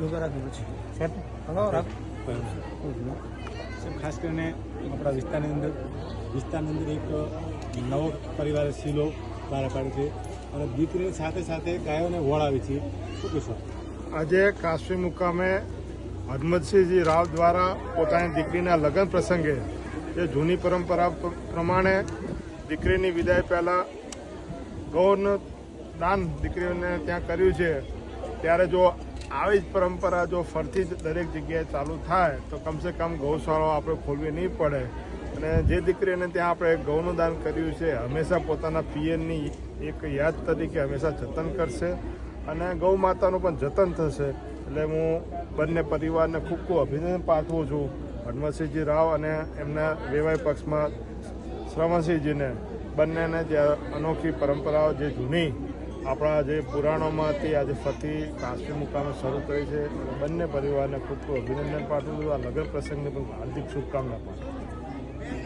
લોકો રાખી પછી. સાહેબ હલો રાખ. સાહેબ ખાસ કરીને આપણા વિસ્તારની અંદર વિસ્તારની અંદર એક નવો પરિવાર શીલો બહાર પાડે છે. અને દીકરીની સાથે સાથે ગાયોને વળાવી છે. શું કહેશો? આજે કાશ્મી મુકામે હરમતસિંહજી રાવ દ્વારા પોતાની દીકરીના લગ્ન પ્રસંગે જે જૂની પરંપરા પ્રમાણે દીકરીની વિદાય પહેલાં ગૌરનું દાન દીકરીઓને ત્યાં કર્યું છે. ત્યારે જો આવી જ પરંપરા જો ફરતી જ દરેક જગ્યાએ ચાલુ થાય, તો કમસે કમ ગૌશાળાઓ આપણે ખોલવી નહીં પડે. અને જે દીકરીને ત્યાં આપણે ગૌનું દાન કર્યું છે, હંમેશા પોતાના પિયરની એક યાદ તરીકે હંમેશા જતન કરશે અને ગૌ માતાનું પણ જતન થશે. એટલે હું બંને પરિવારને ખૂબ ખૂબ અભિનંદન પાઠવું છું હનુમતસિંહજી રાવ અને એમના વેવાય પક્ષમાં શ્રવણસિંહજીને બંનેને જે અનોખી પરંપરાઓ જે જૂની આપણા જે પુરાણોમાં હતી આજે ફરતી કાશ્મીર મુકામે શરૂ કરી છે. બંને પરિવારને ખૂબ ખૂબ અભિનંદન પાઠવું છું. આ નગર પ્રસંગને પણ હાર્દિક શુભકામના પાઠવું